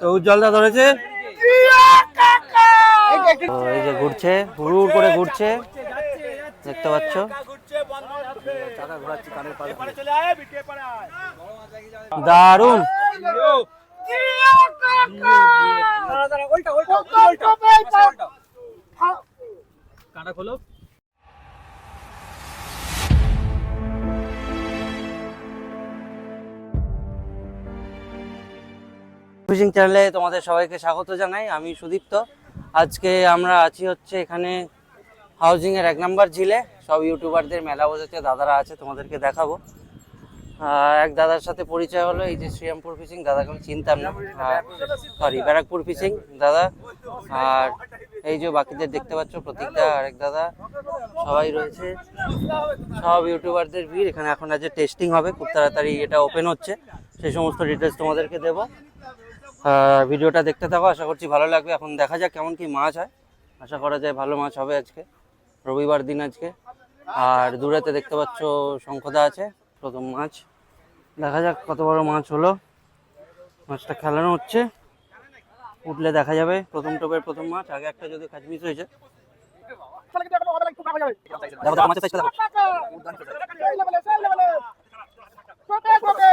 তো ধরেছে। এই যে ঘুরছে হুড় করে ঘুরছে। দেখতে পাচ্ছ? দারুণ কাটা খোলো। ফিশিং চ্যানেলে তোমাদের সবাইকে স্বাগত জানাই, আমি সুদীপ্ত। আজকে আমরা আছি হচ্ছে এখানে হাউজিং এর এক নাম্বার ঝিলে। সব ইউটিউবারদের মেলা বসেছে, দাদারা আছে, তোমাদেরকে দেখাবো। এক দাদার সাথে পরিচয় হলো, এই যে শ্রীরামপুর ফিশিং দাদাকে আমি চিনতাম না। সরি ব্যারাকপুর ফিশিং দাদা। আর এই যে বাকিদের দেখতে পাচ্ছ, প্রতীকদা আরেক দাদা, সবাই রয়েছে। সব ইউটিউবারদের ভিড়, এখানে এখন আজ টেস্টিং হবে, খুব তাড়াতাড়ি এটা ওপেন হচ্ছে। সেই সমস্ত ডিটেলস তোমাদেরকে দেবো। ভিডিওটা দেখতে থাকো আশা করছি ভালো লাগবে। এখন দেখা যাক কেমন কি মাছ হয়। আশা করা যায় ভালো মাছ হবে আজকে রবিবার দিন আজকে। আর দূরেতে দেখতে পাচ্ছ শঙ্খদা আছে প্রথম মাছ। দেখা যাক কত বড় মাছ হলো। মাছটা খেলানো হচ্ছে। উঠলে দেখা যাবে প্রথম টোপের প্রথম মাছ। আগে একটা যদি কাজ মিস হয়েছে দেখো।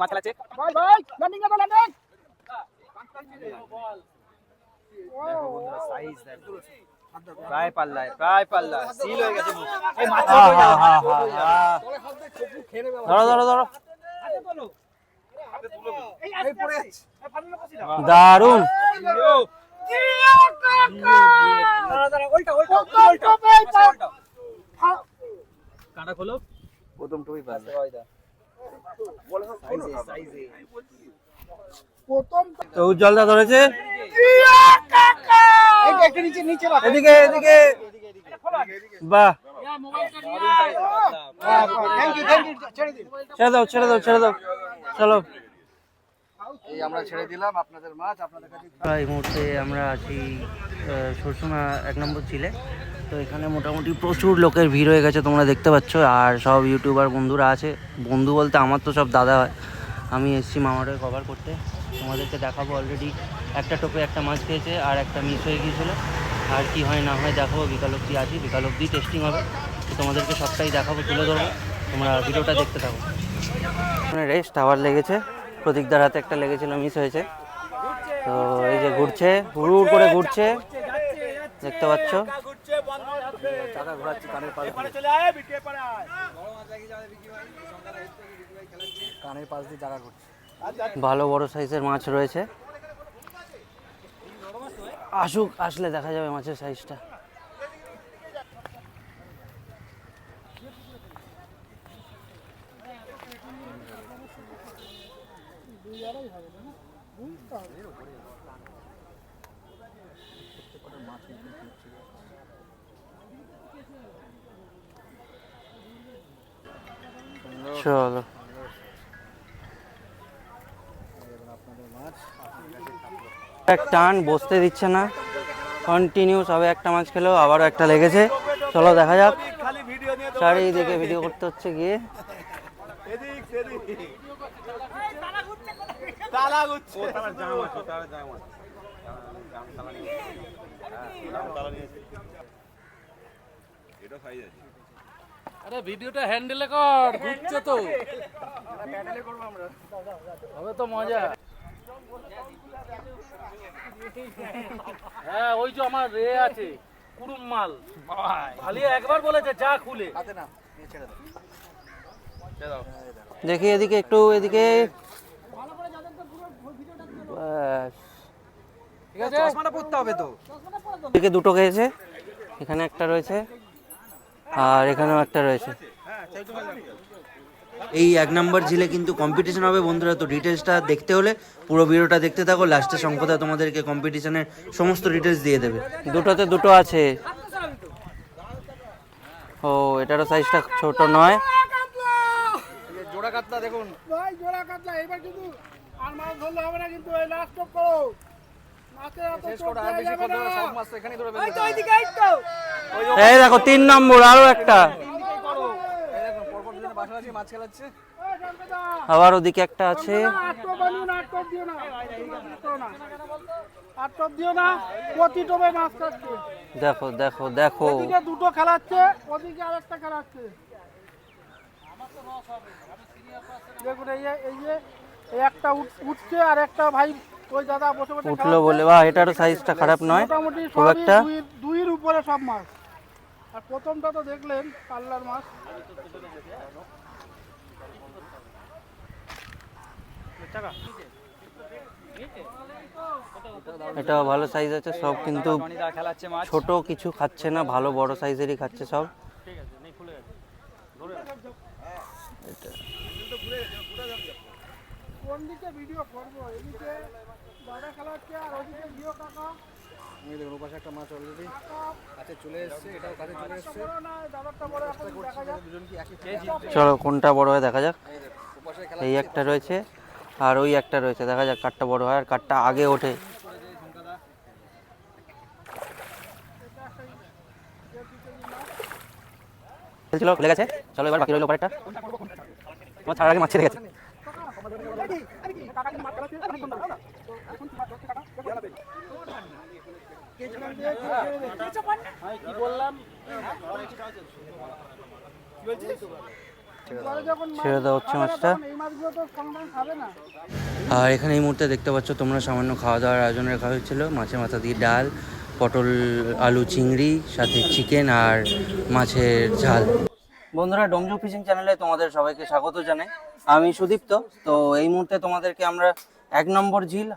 মাছের সাইজটা দেখো প্রায় পাল্লায় প্রায় পাল্লা সিল হয়ে গেছে। এই মাছ আহা, আহা, আহা। ধরো ধরো ধরো। দারুণ কাটা খোলো? প্রথম টুই পারবে। তো ধরেছে। এদিকে এদিকে। বাহ। ছেড়ে দাও ছেড়ে দাও ছেড়ে দাও। চলো। এই আমরা ছেড়ে দিলাম আপনাদের মাছ আপনাদের কাছে এই মুহূর্তে আমরা আছি সরসুনা এক নম্বর ছিলে তো এখানে মোটামুটি প্রচুর লোকের ভিড় হয়ে গেছে, তোমরা দেখতে পাচ্ছ। আর সব ইউটিউবার বন্ধুরা আছে। বন্ধু বলতে আমার তো সব দাদা হয়। আমি এসছি মামারে কভার করতে। তোমাদেরকে দেখাবো অলরেডি একটা টোপে একটা মাছ খেয়েছে আর একটা মিস হয়ে গিয়েছিল। আর কি হয় না হয় দেখাবো, বিকাল অব্দি আছি, বিকাল অব্দি টেস্টিং হবে। তো তোমাদেরকে সবটাই দেখাবো, তুলে ধরবো। তোমরা ভিডিওটা দেখতে থাকো। রেস্ট আবার লেগেছে। প্রতীকদার হাতে একটা লেগেছিল মিস হয়েছে। তো এই যে ঘুরছে হুড় করে ঘুরছে। দেখতে পাচ্ছ। চাকা ঘোরাচ্ছি কানের পাশ দিয়ে। কানের পাশ দিয়ে চাকা ঘুরছে। ভালো বড় সাইজের মাছ রয়েছে। আসুক আসলে দেখা যাবে মাছের সাইজটা। চলো। এক টান, বসতে দিচ্ছে না। কন্টিনিউ সবে একটা মাছ খেলো, আবারও একটা লেগেছে। চলো, দেখা যাক। চারিদিকে ভিডিও করতে হচ্ছে গিয়ে। আরে ভিডিওটা হ্যান্ডেলে কর ঘুরছে তো? হবে তো মজা। হ্যাঁ ওই যে আমার রে আছে কুড়ুম মাল। খালি একবার বলেছে যা খুলে। হাতে না ছেড়ে দাও। দেখি এদিকে একটু এদিকে। ঠিক আছে চশমাটা পড়তে হবে তো। এদিকে দুটো খেয়েছে এখানে একটা রয়েছে। আর এখানেও একটা রয়েছে। এই এক নম্বর ঝিলে কিন্তু কম্পিটিশন হবে বন্ধুরা তো ডিটেলসটা দেখতে হলে পুরো ভিডিওটা দেখতে থাকো লাস্টে শঙ্কদা তোমাদেরকে কম্পিটিশনের সমস্ত ডিটেলস দিয়ে দেবে। দুটোতে দুটো আছে। ও এটারও সাইজটা ছোট নয়। জোড়া কাতলা দেখুন। ভাই জোড়া কাতলা এবার কিন্তু আর মাছ ধরলে হবে না কিন্তু এই লাস্ট করো। মাছের এত শেষ চোখ আর বেশি যাবে করতে না। হবে, সব মাছ এখানেই ধরে এই তো এইদিকে এই তো। হবে। এই দেখো, তিন নম্বর, আরও একটা। আবার ওদিকে একটা আছে। দেখো দেখো দেখো। দুটো খেলাচ্ছে ওদিকে আরেকটা খেলাচ্ছে দেখুন, এই যে এই যে একটা উঠ- উঠছে আর একটা ভাই উঠল বলে বা এটারও সাইজটা খারাপ নয় খুব একটা। দুই- দুইয়ের উপরে সব মাছ। আর প্রথমটা তো দেখলেন কাল্লার মাছ। এটাও ভালো সাইজ আছে সব কিন্তু ছোট কিছু খাচ্ছে না ভালো বড় সাইজেরই খাচ্ছে সব। কোন দিকে ভিডিও করব? এদিকে দাদা খেলাচ্ছে আর ওদিকে জিও কাকা। এই দেখুন ওপাশে একটা মাছ অলরেডি কাছে চলে এসেছে এটাও কাছে চলে এসেছে। দাদারটা বড় এখন দেখা যাক। দুজন কি একই চলো কোনটা বড় হয় দেখা যাক। এই একটা রয়েছে আর ওই একটা রয়েছে দেখা যাক কাঠটা বড় হয় আর কাঠটা আগে ওঠে। ছিল খুলে গেছে। চলো এবার বাকি রইল পারেরটা। ছাড়ার আগে মাছ ছেড়ে গেছে। ছেড়ে দেওয়া হচ্ছে মাছটা। আর এখানে এই মুহূর্তে দেখতে পাচ্ছ তোমরা সামান্য খাওয়া দাওয়ার আয়োজন রাখা হয়েছিল মাছের মাথা দিয়ে ডাল, পটল, আলু, চিংড়ি, সাথে চিকেন আর মাছের ঝাল। বন্ধুরা, ডোমজু ফিশিং চ্যানেলে তোমাদের সবাইকে স্বাগত জানাই। আমি সুদীপ্ত। তো এই মুহূর্তে তোমাদেরকে আমরা এক নম্বর ঝিল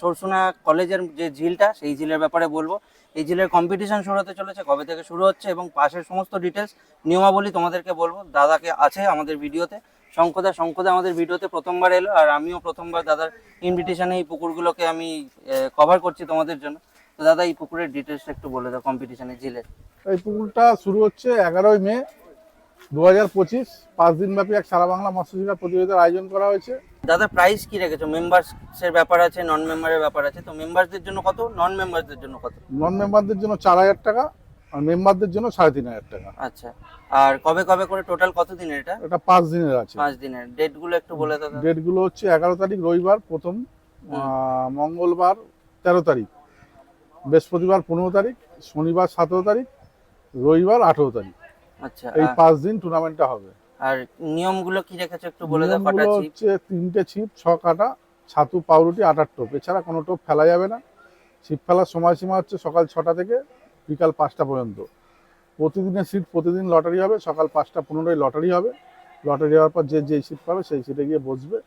সরসুনা কলেজের যে ঝিলটা, সেই ঝিলের ব্যাপারে বলব। এই ঝিলের কম্পিটিশন শুরু হতে চলেছে, কবে থেকে শুরু হচ্ছে এবং পাশের সমস্ত ডিটেলস নিয়মাবলী তোমাদেরকে বলব। দাদাকে আছে আমাদের ভিডিওতে। শঙ্কদা শঙ্কদা আমাদের ভিডিওতে প্রথমবার এলো আর আমিও প্রথমবার দাদার ইনভিটেশনে এই পুকুরগুলোকে আমি কভার করছি তোমাদের জন্য। তো দাদা, এই পুকুরের ডিটেলসটা একটু বলে দাও কম্পিটিশনের ঝিলের। এই পুকুরটা শুরু হচ্ছে এগারোই মে। দু হাজার পঁচিশ পাঁচ দিনব্যাপী এক সারা বাংলা মৎস্য শিকার প্রতিযোগিতার আয়োজন করা হয়েছে। দাদা প্রাইস কি রেখেছো? মেম্বার্সের ব্যাপার আছে নন মেম্বারের ব্যাপার আছে। তো মেম্বারদের জন্য কত? নন মেম্বারদের জন্য কত? নন মেম্বারদের জন্য চার হাজার টাকা আর মেম্বারদের জন্য সাড়ে তিন হাজার টাকা। আচ্ছা আর কবে কবে করে টোটাল কত দিনের এটা? এটা পাঁচ দিনের আছে। পাঁচ দিনের। ডেটগুলো একটু বলে দাও। ডেটগুলো হচ্ছে এগারো তারিখ রবিবার প্রথম মঙ্গলবার তেরো তারিখ বৃহস্পতিবার পনেরো তারিখ শনিবার সতেরো তারিখ রবিবার আঠেরো তারিখ। আচ্ছা এই পাঁচ দিন টুর্নামেন্টটা হবে। আর নিয়মগুলো কি রেখেছো একটু বলে দাও কটা হচ্ছে তিনটে ছিপ ছ কাটা ছাতু পাউরুটি আটার টোপ। এছাড়া কোনো টোপ ফেলা যাবে না। ছিপ ফেলার সময়সীমা হচ্ছে সকাল ছটা থেকে বিকাল পাঁচটা পর্যন্ত। প্রতিদিনের সিট প্রতিদিন লটারি হবে সকাল পাঁচটা পনেরোই লটারি হবে। লটারি হওয়ার পর যে যেই সিট পাবে সেই সিটে গিয়ে বসবে।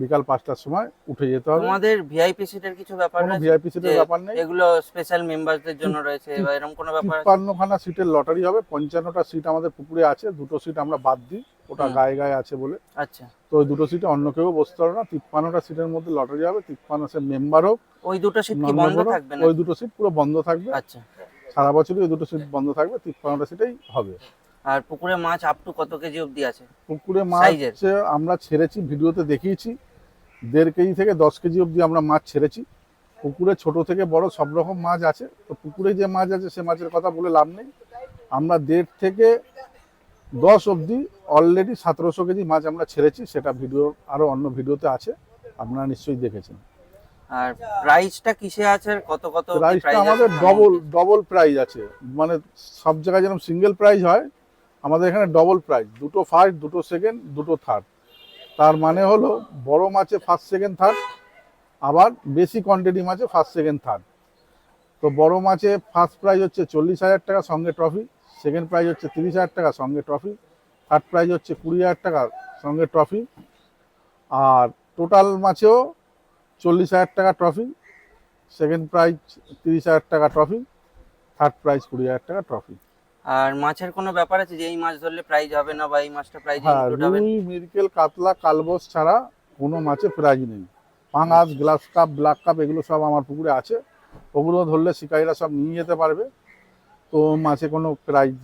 বিকাল পাঁচটার সময় উঠে যেতে হবে। তোমাদের ভিআইপি সিটের কিছু ব্যাপার কোনো ভিআইপি সিটের ব্যাপার নেই। এগুলো স্পেশাল মেম্বারদের জন্য রয়েছে বা এরকম কোনো ব্যাপার আছে? তিপ্পান্নখানা সিটের লটারি হবে। পঞ্চান্নটা সিট আমাদের পুকুরে আছে। দুটো সিট আমরা বাদ দিই। ওটা গায়ে গায়ে আছে বলে। আচ্ছা। তো ওই দুটো সিটে অন্য কেউ বসতে পারবে না। তিপ্পান্নটা সিটের মধ্যে লটারি হবে। তিপ্পান্ন সে মেম্বার হোক ওই দুটো সিট কি বন্ধ থাকবে না ওই দুটো সিট পুরো বন্ধ থাকবে। আচ্ছা। সারা বছরই ওই দুটো সিট বন্ধ থাকবে। তিপ্পান্নটা সিটেই হবে। আর পুকুরে মাছ আপ টু কত কেজি অবধি আছে? পুকুরে মাছ আমরা ছেড়েছি ভিডিওতে দেখিয়েছি। দেড় কেজি থেকে দশ কেজি অবধি আমরা মাছ ছেড়েছি। পুকুরে ছোট থেকে বড় সব রকম মাছ আছে। তো পুকুরে যে মাছ আছে সে মাছের কথা বলে লাভ নেই। আমরা দেড় থেকে দশ অবধি অলরেডি সতেরোশো কেজি মাছ আমরা ছেড়েছি। সেটা ভিডিও আরও অন্য ভিডিওতে আছে। আপনারা নিশ্চয়ই দেখেছেন। আর প্রাইসটা কিসে আছে কত কত প্রাইসটা আমাদের ডবল ডবল প্রাইস আছে। মানে সব জায়গায় যেরকম সিঙ্গেল প্রাইস হয় আমাদের এখানে ডবল প্রাইস দুটো ফার্স্ট দুটো সেকেন্ড দুটো থার্ড তার মানে হলো বড় মাছে ফার্স্ট সেকেন্ড থার্ড আবার বেশি কোয়ান্টিটি মাছে ফার্স্ট সেকেন্ড থার্ড তো বড় মাছে ফার্স্ট প্রাইজ হচ্ছে চল্লিশ হাজার টাকা সঙ্গে ট্রফি সেকেন্ড প্রাইজ হচ্ছে তিরিশ হাজার টাকা সঙ্গে ট্রফি থার্ড প্রাইজ হচ্ছে কুড়ি হাজার টাকা সঙ্গে ট্রফি আর টোটাল মাছেও চল্লিশ হাজার টাকা ট্রফি সেকেন্ড প্রাইজ তিরিশ হাজার টাকা ট্রফি থার্ড প্রাইজ কুড়ি হাজার টাকা ট্রফি আর মাছের কোনো ব্যাপার আছে যে এই মাছ ধরলে প্রাইজ হবে না বা এই মাছটা প্রাইজ হ্যাঁ ইনক্লুড হবে রুই মিরকেল কাতলা কালবোস ছাড়া কোনো মাছে প্রাইজ নেই। পাঙাশ গ্লাস কাপ ব্ল্যাক কাপ এগুলো সব আমার পুকুরে আছে। ওগুলো ধরলে শিকারীরা সব নিয়ে যেতে পারবে। তো মাছে কোনো প্রাইজ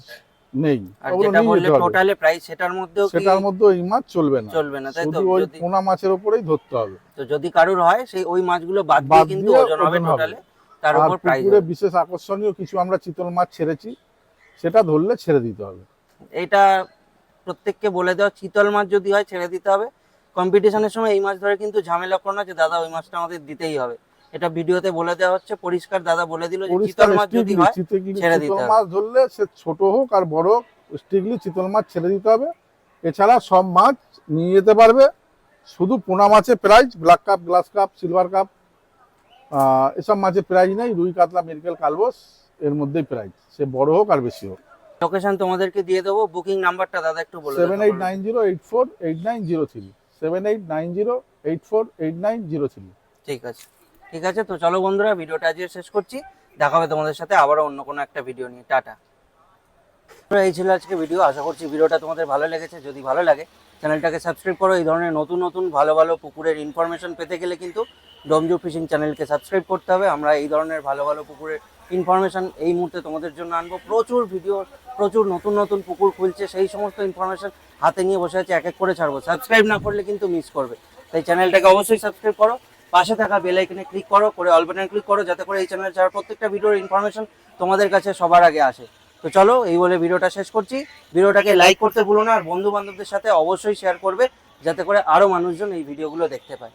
নেই। আর যেটা বললে টোটালে প্রাইস সেটার মধ্যেও কি সেটার মধ্যে ওই মাছ চলবে না। চলবে না তাই তো? শুধু ওই পোনা মাছের ওপরেই ধরতে হবে। তো যদি কারুর হয় সেই ওই মাছগুলো বাদ দিয়ে কিন্তু ওজন হবে টোটালে তার উপর প্রাইস বিশেষ আকর্ষণীয় কিছু আমরা চিতল মাছ ছেড়েছি। সেটা ধরলে ছেড়ে দিতে হবে। এটা প্রত্যেককে বলে দেওয়া চিতল মাছ যদি হয় ছেড়ে দিতে হবে। কম্পিটিশনের সময় এই মাছ ধরে কিন্তু ঝামেলা করো না যে দাদা ওই মাছটা আমাদের দিতেই হবে। এটা ভিডিওতে বলে দেওয়া হচ্ছে পরিষ্কার দাদা বলে দিল যে চিতল মাছ যদি হয় ছেড়ে দিতে চিতল হবে। মাছ ধরলে সে ছোট হোক আর বড় হোক স্ট্রিকলি চিতল মাছ ছেড়ে দিতে হবে। এছাড়া সব মাছ নিয়ে যেতে পারবে। শুধু পোনা মাছে prize black cup glass cup silver cup এসব মাছে প্রাইজ নেই। রুই কাতলা মিরকেল কালবোস এর মধ্যেই প্রাইজ সে বড় হোক আর বেশি হোক। লোকেশন তোমাদেরকে দিয়ে দেবো। বুকিং নাম্বারটা দাদা একটু বলে seven eight nine zero eight four eight nine zero three seven eight nine zero eight four eight nine zero three ঠিক আছে। ঠিক আছে তো চলো বন্ধুরা ভিডিওটা আজকে শেষ করছি। দেখা হবে তোমাদের সাথে আবারও অন্য কোনো একটা ভিডিও নিয়ে। টাটা। এই ছিল আজকে ভিডিও আশা করছি ভিডিওটা তোমাদের ভালো লেগেছে। যদি ভালো লাগে চ্যানেলটাকে সাবস্ক্রাইব করো। এই ধরনের নতুন নতুন ভালো ভালো পুকুরের ইনফরমেশন পেতে গেলে কিন্তু ডমজু ফিশিং চ্যানেলকে সাবস্ক্রাইব করতে হবে। আমরা এই ধরনের ভালো ভালো পুকুরের ইনফরমেশন এই মুহূর্তে তোমাদের জন্য আনব। প্রচুর ভিডিও প্রচুর নতুন নতুন পুকুর খুলছে, সেই সমস্ত ইনফরমেশন হাতে নিয়ে বসে আছে, এক এক করে ছাড়বো। সাবস্ক্রাইব না করলে কিন্তু মিস করবে। তাই চ্যানেলটাকে অবশ্যই সাবস্ক্রাইব করো, পাশে থাকা বেল আইকনে ক্লিক করো, করে অল বাটনে ক্লিক করো, যাতে করে এই চ্যানেলে ছাড়া প্রত্যেকটা ভিডিওর ইনফরমেশন তোমাদের কাছে সবার আগে আসে। তো চলো, এই বলে ভিডিওটা শেষ করছি। ভিডিওটাকে লাইক করতে ভুলো না, আর বন্ধু বান্ধবদের সাথে অবশ্যই শেয়ার করবে, যাতে করে আরও মানুষজন এই ভিডিওগুলো দেখতে পায়।